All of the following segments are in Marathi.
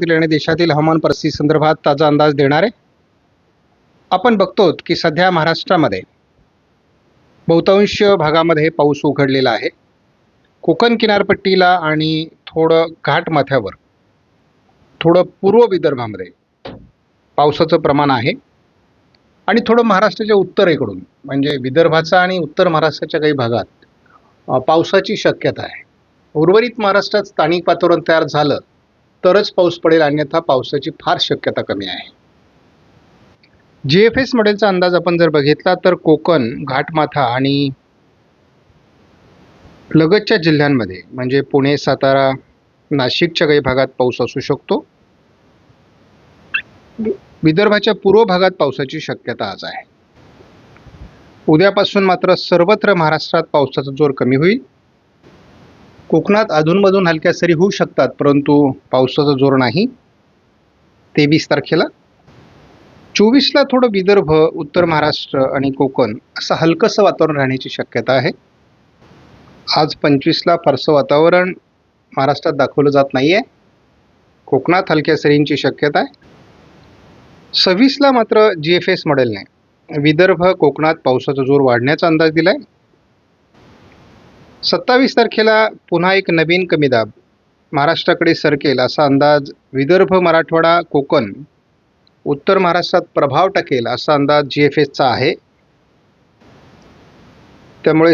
महाराष्ट्रातील आणि देशातील हवामान परिस्थिती संदर्भात ताजा अंदाज देणार आहे आपण बघतो की सध्या महाराष्ट्रामध्ये बहुतांश भागामध्ये पाऊस उघडलेला आहे. कोकण किनारपट्टीला आणि थोडं घाटमाथ्यावर थोडं पूर्व विदर्भामध्ये पावसाचं प्रमाण आहे. आणि थोडं महाराष्ट्राच्या उत्तरेकडून म्हणजे विदर्भाचा आणि उत्तर महाराष्ट्राच्या काही भागात पावसाची शक्यता आहे. उर्वरित महाराष्ट्रात स्थानिक वातावरण तयार झालं तरच पाऊस पडेल अन्यथा पावसाची फार शक्यता कमी आहे. जी एफ एस मॉडेलचा अंदाज आपण जर बघितला तर कोकण घाटमाथा आणि लगतच्या जिल्ह्यांमध्ये म्हणजे पुणे सातारा नाशिकच्या काही भागात पाऊस असू शकतो. विदर्भाच्या पूर्व भागात पावसाची शक्यता आज आहे. उद्यापासून मात्र सर्वत्र महाराष्ट्रात पावसाचा जोर कमी होईल. कोकणात अधूनमधून हलक्या सरी होऊ शकतात परंतु पावसाचा जोर नाही. तेवीस तारखेला. चोवीसला थोडं विदर्भ उत्तर महाराष्ट्र आणि कोकण असं हलकंसं वातावरण राहण्याची शक्यता आहे. आज पंचवीसला फारसं वातावरण महाराष्ट्रात दाखवलं जात नाही आहे कोकणात हलक्या सरींची शक्यता आहे. सव्वीसला मात्र जी एफ एस मॉडेलने विदर्भ कोकणात पावसाचा जोर वाढण्याचा अंदाज दिला आहे सत्तावीस तारखेला पुन्हा एक नवीन कमी दाब महाराष्ट्राकडे सरकेल असा अंदाज विदर्भ मराठवाडा कोकण उत्तर महाराष्ट्रात प्रभाव टाकेल असा अंदाज जी एफ एसचा आहे. त्यामुळे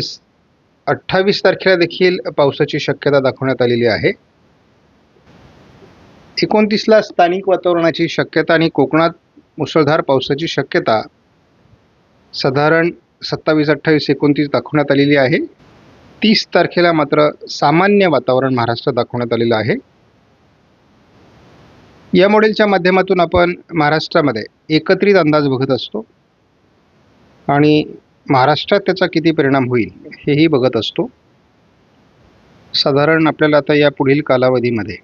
अठ्ठावीस तारखेला देखील पावसाची शक्यता दाखवण्यात आलेली आहे. एकोणतीसला स्थानिक वातावरणाची शक्यता आणि कोकणात मुसळधार पावसाची शक्यता. साधारण सत्तावीस अठ्ठावीस एकोणतीस दाखवण्यात आलेली आहे. तीस तारखेला मात्र सामान्य वातावरण महाराष्ट्रात दाखवण्यात आलेलं आहे. या मॉडेलच्या माध्यमातून आपण महाराष्ट्रामध्ये एकत्रित अंदाज बघत असतो आणि महाराष्ट्रात त्याचा किती परिणाम होईल हेही बघत असतो. साधारण आपल्याला आता या पुढील कालावधीमध्ये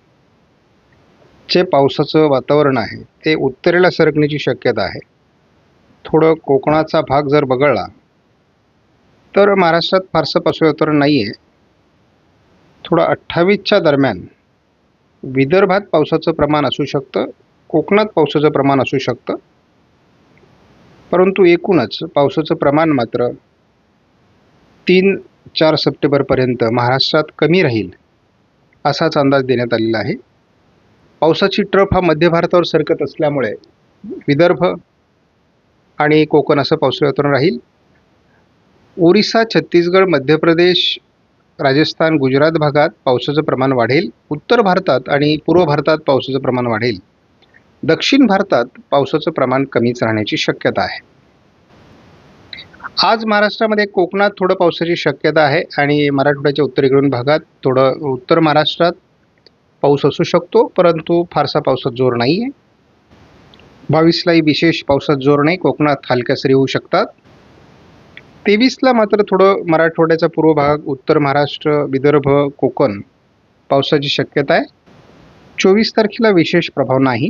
जे पावसाचं वातावरण आहे ते उत्तरेला सरकण्याची शक्यता आहे. थोडं कोकणाचा भाग जर बघळला तर महाराष्ट्रात फारसं पावसाचं नाही आहे थोडं अठ्ठावीसच्या दरम्यान विदर्भात पावसाचं प्रमाण असू शकतं कोकणात पावसाचं प्रमाण असू शकतं. परंतु एकूणच पावसाचं प्रमाण मात्र तीन चार सप्टेंबरपर्यंत महाराष्ट्रात कमी राहील असाच अंदाज देण्यात आलेला आहे. पावसाची ट्रफ हा मध्य भारतावर सरकत असल्यामुळे विदर्भ आणि कोकण असं पावसाळ्यातून राहील. ओरिसा छत्तीसगड मध्य प्रदेश राजस्थान गुजरात भागात पावसाचं प्रमाण वाढेल. उत्तर भारतात आणि पूर्व भारतात पावसाचं प्रमाण वाढेल. दक्षिण भारतात पावसाचं प्रमाण कमीच राहण्याची शक्यता आहे. आज महाराष्ट्रामध्ये कोकणात थोडं पावसाची शक्यता आहे आणि मराठवाड्याच्या उत्तरेकडून भागात थोडं उत्तर महाराष्ट्रात पाऊस असू शकतो परंतु फारसा पावसात जोर नाही आहे बावीसलाही विशेष पावसात जोर नाही. कोकणात हलक्या सरी होऊ शकतात. तेवीसला मात्र थोडं मराठवाड्याचा पूर्व भाग उत्तर महाराष्ट्र विदर्भ कोकण पावसाची शक्यता आहे. चोवीस तारखेला विशेष प्रभाव नाही.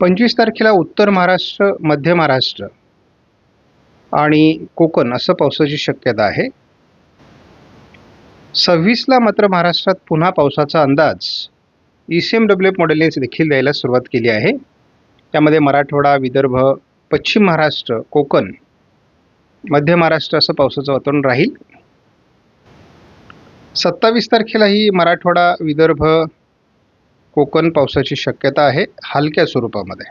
पंचवीस तारखेला उत्तर महाराष्ट्र मध्य महाराष्ट्र आणि कोकण असं पावसाची शक्यता आहे. सव्वीसला मात्र महाराष्ट्रात पुन्हा पावसाचा अंदाज. E C M W F मॉडेलने देखील द्यायला सुरुवात केली आहे. त्यामध्ये मराठवाडा विदर्भ पश्चिम महाराष्ट्र कोकण मध्य महाराष्ट्र असं पावसाचं वातावरण राहील. सत्तावीस तारखेलाही मराठवाडा विदर्भ कोकण पावसाची शक्यता आहे हलक्या स्वरूपामध्ये.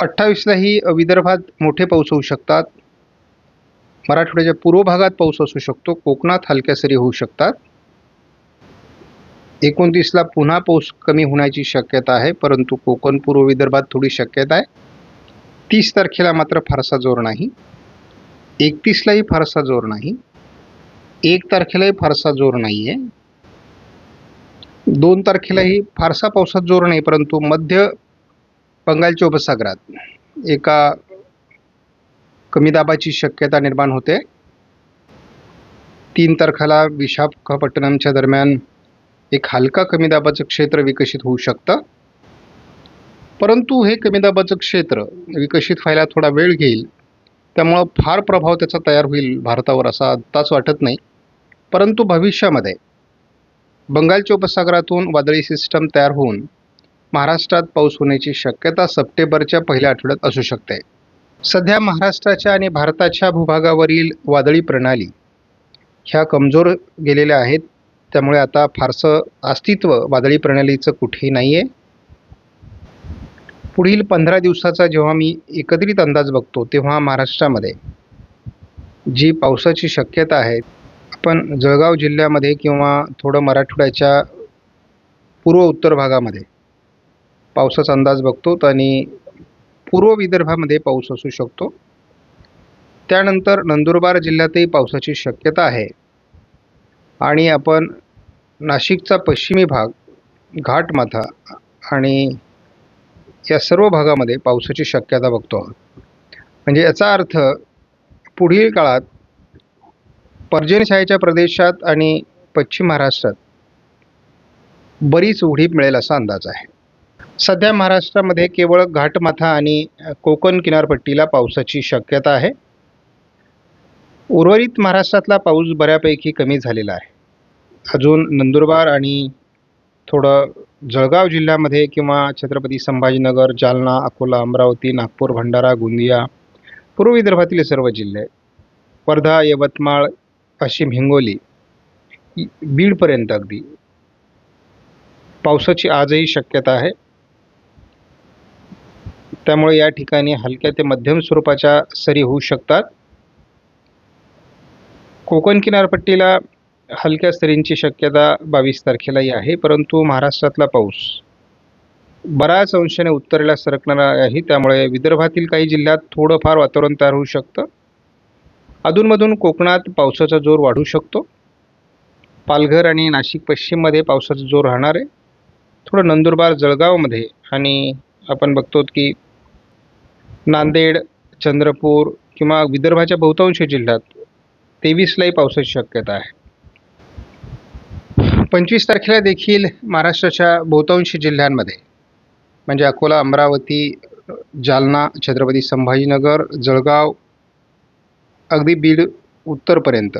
अठ्ठावीसलाही विदर्भात मोठे पाऊस होऊ शकतात. मराठवाड्याच्या पूर्व भागात पाऊस असू शकतो कोकणात हलक्या सरी होऊ शकतात. एकोणतीसला पुन्हा पाऊस कमी होण्याची शक्यता आहे परंतु कोकण पूर्व विदर्भात थोडी शक्यता आहे. तीस तारखेला मात्र फारसा जोर नाही. एकतीसलाही फारसा जोर नाही. एक तारखेलाही फारसा जोर नाही आहे दोन तारखेलाही फारसा पावसात जोर नाही परंतु मध्य बंगालच्या उपसागरात एका कमी दाबाची शक्यता निर्माण होते. तीन तारखेला विशाखापट्टणमच्या दरम्यान एक हलका कमी दाबाचं क्षेत्र विकसित होऊ शकतं. परंतु हे कमी दाबाचं क्षेत्र विकसित व्हायला थोडा वेळ घेईल. त्यामुळं फार प्रभाव त्याचा तयार होईल भारतावर असा आत्ताच वाटत नाही. परंतु भविष्यामध्ये बंगालच्या उपसागरातून वादळी सिस्टम तयार होऊन महाराष्ट्रात पाऊस होण्याची शक्यता सप्टेंबरच्या पहिल्या आठवड्यात असू शकते. सध्या महाराष्ट्राच्या आणि भारताच्या भूभागावरील वादळी प्रणाली ह्या कमजोर गेलेल्या आहेत. त्यामुळे आता फारसं अस्तित्व वादळी प्रणालीचं कुठेही नाही आहे पुढील पंधरा दिवसाचा जेव्हा मी एकत्रित अंदाज बघतो तेव्हा महाराष्ट्रामध्ये जी पावसाची शक्यता आहे आपण जळगाव जिल्ह्यामध्ये किंवा थोडं मराठवाड्याच्या पूर्व उत्तर भागामध्ये पावसाचा अंदाज बघतो आणि पूर्व विदर्भामध्ये पाऊस असू शकतो. त्यानंतर नंदुरबार जिल्ह्यातही पावसाची शक्यता आहे. आणि आपण नाशिकचा पश्चिमी भाग घाटमाथा आणि या सर्व भागामध्ये पावसाची शक्यता बघतो आहोत म्हणजे याचा अर्थ पुढील काळात पर्जनशाहीच्या प्रदेशात आणि पश्चिम महाराष्ट्रात बरीच उघडीप मिळेल असा अंदाज आहे. सध्या महाराष्ट्रामध्ये केवळ घाटमाथा आणि कोकण किनारपट्टीला पावसाची शक्यता आहे. उर्वरित महाराष्ट्रातला पाऊस बऱ्यापैकी कमी झालेला आहे. अजून नंदुरबार आणि थोडं जळगाव जिल्ह्यामध्ये किंवा छत्रपती संभाजीनगर जालना अकोला अमरावती नागपूर भंडारा गोंदिया पूर्व विदर्भातील सर्व जिल्हे वर्धा यवतमाळ पश्चिम हिंगोली बीडपर्यंत अगदी. पावसाची आजही शक्यता आहे. त्यामुळे या ठिकाणी हलक्या ते मध्यम स्वरूपाच्या सरी होऊ शकतात. कोकण किनारपट्टीला हलक्या सरींची शक्यता बावीस तारखेलाही आहे परंतु महाराष्ट्रातला पाऊस बऱ्याच अंशाने उत्तरेला सरकणार आहे. त्यामुळे विदर्भातील काही जिल्ह्यात थोडंफार वातावरण तयार होऊ शकतं. अधूनमधून कोकणात पावसाचा जोर वाढू शकतो. पालघर आणि नाशिक पश्चिममध्ये पावसाचा जोर राहणार आहे. थोडं नंदुरबार जळगावमध्ये आणि आपण बघतो की नांदेड चंद्रपूर किंवा विदर्भाच्या बहुतांश जिल्ह्यात तेवीसलाही पावसाची शक्यता आहे. पंचवीस तारखेला देखील महाराष्ट्राच्या बहुतांश जिल्ह्यांमध्ये म्हणजे अकोला अमरावती जालना छत्रपती संभाजीनगर जळगाव अगदी बीड उत्तरपर्यंत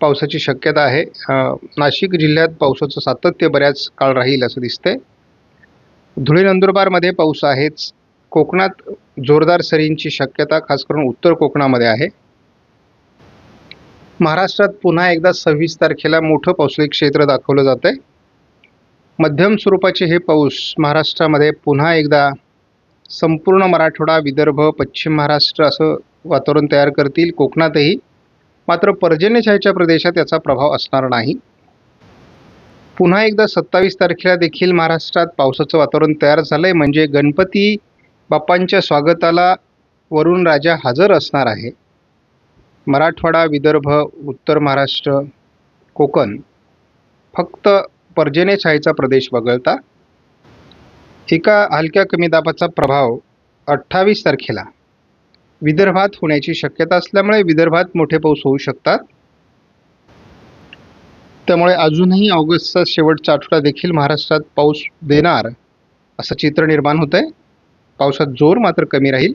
पावसाची शक्यता आहे. नाशिक जिल्ह्यात पावसाचं सातत्य बऱ्याच काळ राहील असं दिसतंय. धुळे नंदुरबारमध्ये पाऊस आहेच. कोकणात जोरदार सरींची शक्यता खास करून उत्तर कोकणामध्ये आहे. महाराष्ट्रात पुन्हा एकदा सव्वीस तारखेला मोठं पावसाळी क्षेत्र दाखवलं जातं आहे मध्यम स्वरूपाचे हे पाऊस महाराष्ट्रामध्ये पुन्हा एकदा संपूर्ण मराठवाडा विदर्भ पश्चिम महाराष्ट्र असं वातावरण तयार करतील कोकणातही. मात्र पर्जन्यछायेच्या प्रदेशात याचा प्रभाव असणार नाही. पुन्हा एकदा सत्तावीस तारखेला देखील महाराष्ट्रात पावसाचं वातावरण तयार झालं आहे म्हणजे गणपती बाप्पांच्या स्वागताला वरुण राजा हजर असणार आहे. मराठवाडा विदर्भ उत्तर महाराष्ट्र कोकण फक्त पर्जन्य छायेचा प्रदेश वगळता एका हलक्या कमी दाबाचा प्रभाव अठ्ठावीस तारखेला विदर्भात होण्याची शक्यता असल्यामुळे विदर्भात मोठे पाऊस होऊ शकतात. त्यामुळे अजूनही ऑगस्टचा शेवटचा आठवडा देखील महाराष्ट्रात पाऊस देणार असं चित्र निर्माण होतं आहे पावसात जोर मात्र कमी राहील.